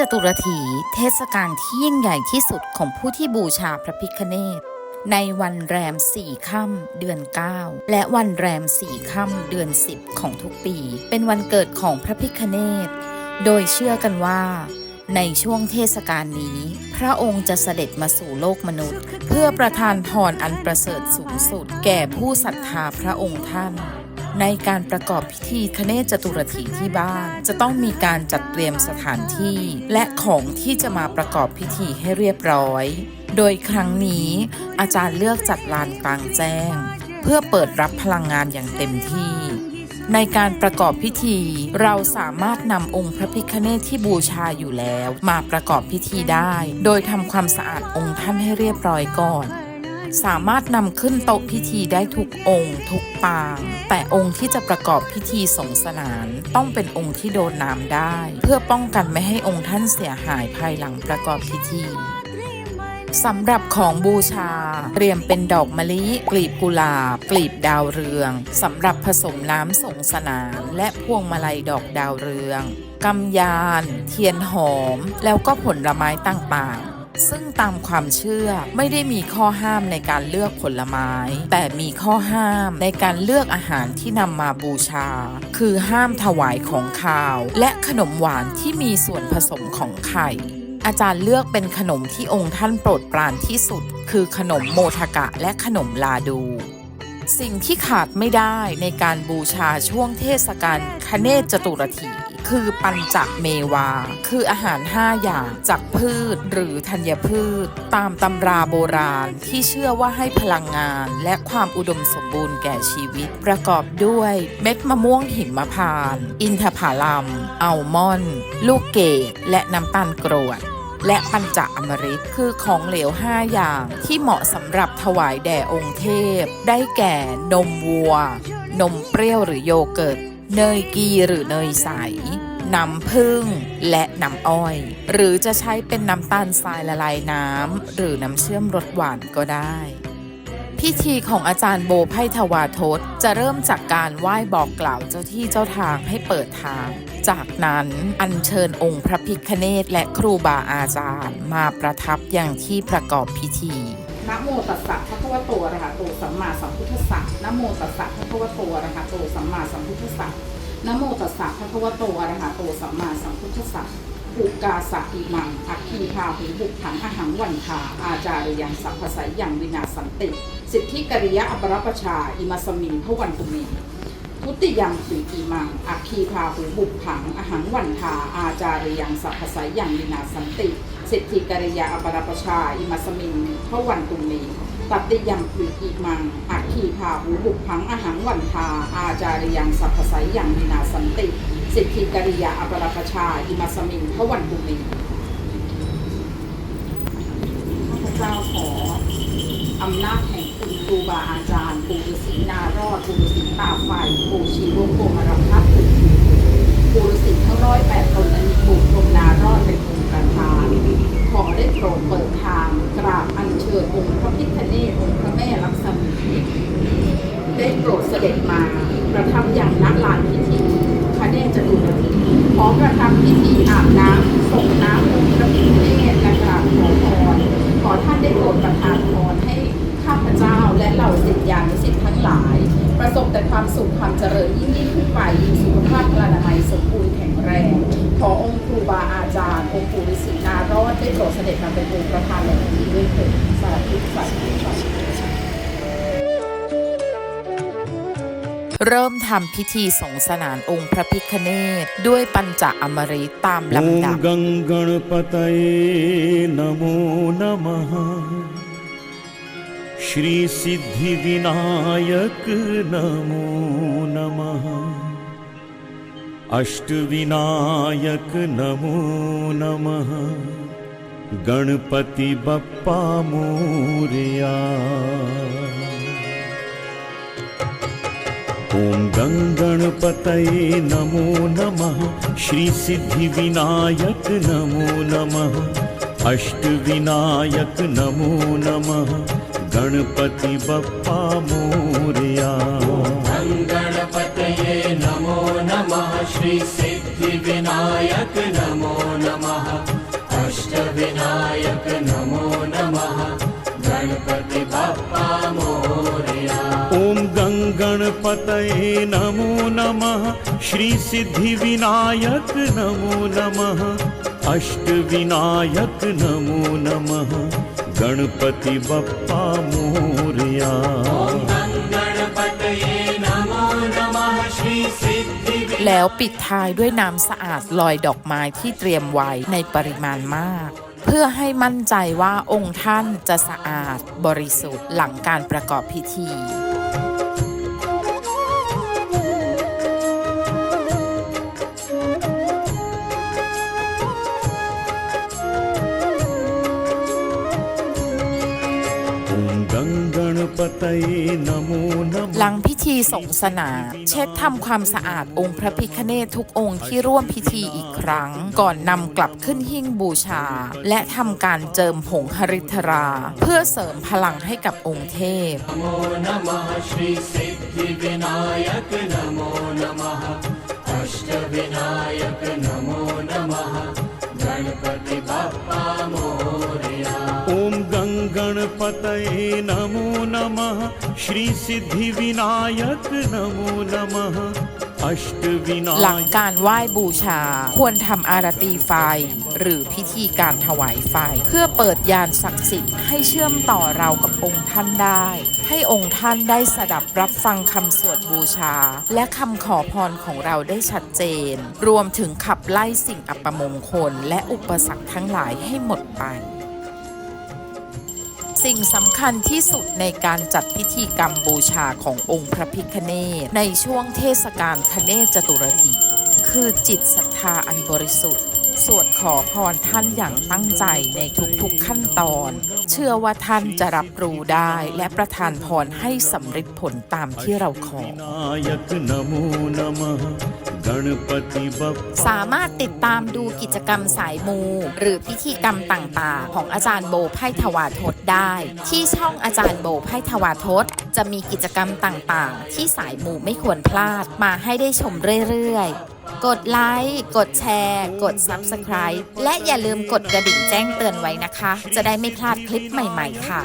จตุรถีเทศกาลที่ยิ่งใหญ่ที่สุดของผู้ที่บูชาพระพิฆเนศในวันแรมสี่ค่ำเดือน 9 และวันแรมสี่ค่ำเดือน 10 ของทุกปี เป็นวันเกิดของพระพิฆเนศโดยเชื่อกันว่า ในช่วงเทศกาลนี้ พระองค์จะเสด็จมาสู่โลกมนุษย์ เพื่อประทานพรอันประเสริฐสูงสุดแก่ผู้ศรัทธาพระองค์ท่าน ในการประกอบพิธีคเนศจตุรถีที่บ้าน จะต้องมีการจัดเตรียมสถานที่ และของที่จะมาประกอบพิธีให้เรียบร้อย โดยครั้งนี้อาจารย์เลือกจัดลานกลางแจ้ง เพื่อเปิดรับพลังงานอย่างเต็มที่ในการประกอบพิธีเราสามารถนำองค์พระพิฆเนศที่บูชาอยู่แล้ว มาประกอบพิธีได้ โดยทำความสะอาดองค์ท่านให้เรียบร้อยก่อน สามารถนำขึ้นโต๊ะพิธีได้ทุกองค์ทุกปาง แต่องค์ที่จะประกอบพิธีสงสนาน ต้องเป็นองค์ที่โดนน้ำได้ เพื่อป้องกันไม่ให้องค์ท่านเสียหายภายหลังประกอบพิธีสำหรับของบูชา เตรียมเป็นดอกมะลิ กลีบกุหลาบ กลีบดาวเรือง สำหรับผสมน้ำสงสนาน และพวงมาลัยดอกดาวเรืองกำยาน เทียนหอม แล้วก็ผลไม้ต่างๆ ซึ่งตามความเชื่อไม่ได้มีข้อห้ามในการเลือกผลไม้ แต่มีข้อห้ามในการเลือกอาหารที่นำมาบูชา คือห้ามถวายของคาว และขนมหวานที่มีส่วนผสมของไข่อาจารย์เลือกเป็นขนมที่องค์ท่านโปรดปรานที่สุด คือขนมโมทกะและขนมลาดู สิ่งที่ขาดไม่ได้ในการบูชาช่วงเทศกาลคเนศจตุรถี คือปัญจเมวา คืออาหาร 5 อย่างจากพืชหรือธัญพืช ตามตำราโบราณที่เชื่อว่าให้พลังงาน และความอุดมสมบูรณ์แก่ชีวิต ประกอบด้วยเม็ดมะม่วงหิมพานต์อินทผลัมอัลมอนด์ลูกเกดและน้ำตาลกรวด และปัญจอมฤตคือของเหลว 5 อย่างที่เหมาะสำหรับถวายแด่องค์เทพ ได้แก่นมวัว นมเปรี้ยวหรือโยเกิร์ต เนยกีหรือเนยใสน้ำผึ้งและน้ำอ้อย หรือจะใช้เป็นน้ำตาลทรายละลายน้ำ หรือน้ำเชื่อมรสหวานก็ได้ พิธีของอาจารย์โบไพทวาทศจะเริ่มจากการไหว้บอกกล่าวเจ้าที่เจ้าทางให้เปิดทาง จากนั้นอัญเชิญองค์พระพิฆเนศและครูบาอาจารย์ มาประทับอย่างที่ประกอบพิธีนะโมตัสสะพระวโตอะระหะโตสัมมาสัมพุทธัสสะนะโมตัสสะพระวโตอะระหะโตสัมมาสัมพุทธัสสะนะโมตัสสะพระวโตอะระหะโตสัมมาสัมพุทธัสสะปุกาสะอิมังอัคคีพาหุบุกขังอหังวันทาอาจาริยังสัพพสัยยังวินาสันติ สิทธิกริยะอัปรปชา อิมาสมิงพระวันตุเม ทุติยังสีอีมัง อัคคีพาหูบุกผัง อหังวันทาอาจาริยังสัพพสัยยังวินาสันติ สิทธิกริยาอปรปชา อิมาสมิงพระวันตุเมตัตติยังสีอีมัง อัคคีพาหูบุกผัง อหังวันทาอาจาริยังสัพพสัยยังวินาสันติ สิทธิกริยาอปรปชา อิมาสมิงพระวันตุเมข้าพเจ้าขออำนาจแห่ง รูบาอาจารย์ปู่ฤาษีนารอดปู่ฤาษีตาไฟปู่ชีวโกมารพัฒน์ปู่ฤาษีทั้งร้อยแปดตนอันมีปู่พรมนา เริ่มทำพิธีสงสนานองค์พระพิฆเนศด้วยปัญจอมฤตตาม ॐ ลำดับ गं गणपतये नमो नमः श्रीसिद्धिविनायक नमो नमः अष्टविनायक नमो नमः गणपति बप्पा मोरया ॐ गङ्गणपतये नमो नमः श्रीसिद्धिविनायक नमो नमः अष्टविनायक नमो नमः गणपति बप्पा मूर्याङ्गपतये नमो नमः श्रीसिद्धिविनायक नमो नमः अष्टविनायक नमो नमः गणपति बप्पा गङ्गणपतये नमो नमः श्रीसिद्धिविनायक नमो नमः अष्टविनायक नमो नमः गणपति बप्पा मोरया แล้วปิดท้ายด้วยน้ำสะอาดลอยดอกไม้ที่เตรียมไว้ในปริมาณมาก เพื่อให้มั่นใจว่าองค์ท่านจะสะอาดบริสุทธิ์หลังการประกอบพิธี หลั नमः งพิธีสงสนา เช็ดทำความสะอาดองค์พระพิคเนศทุกองค์ที่ร่วมพิธีอีกครั้ง ก่อนนำกลับขึ้นหิ้งบูชา และทำการเจิมผงหริทรา เพื่อเสริมพลังให้กับองค์เทพ ॐ गङ्गणपतये नमो नमः श्रीसिद्धिविनायक नमो नमः หลัง अष्टविनायक การไหว้บูชา ควรทำอารตีไฟ หรือพิธีการถวายไฟ เพื่อเปิดยานศักดิ์สิทธิ์ให้เชื่อมต่อเรากับองค์ท่านได้ ให้องค์ท่านได้สดับรับฟังคำสวดบูชา และคำขอพรของเราได้ชัดเจน รวมถึงขับไล่สิ่งอัปมงคล และอุปสรรคทั้งหลายให้หมดไป สิ่งสำคัญที่สุดในการจัดพิธีกรรมบูชาขององค์พระพิคเนศในช่วงเทศกาลคเนศจตุรทิคือจิตศรัทธาอันบริสุทธิ์ สวดขอพรท่านอย่างตั้งใจในทุกๆขั้นตอน เชื่อว่าท่านจะรับรู้ได้และประทานพรให้สำเร็จผลตามที่เราขอ สามารถติดตามดูกิจกรรมสายมู หรือพิธีกรรมต่างๆ ของอาจารย์โบไพทวาทศได้ ที่ช่องอาจารย์โบไพทวาทศจะมีกิจกรรมต่างๆ ที่สายมูไม่ควรพลาดมาให้ได้ชมเรื่อยๆกดไลค์ กดแชร์ กด Subscribe และอย่าลืมกดกระดิ่งแจ้งเตือนไว้นะคะ จะได้ไม่พลาดคลิปใหม่ ๆ ค่ะ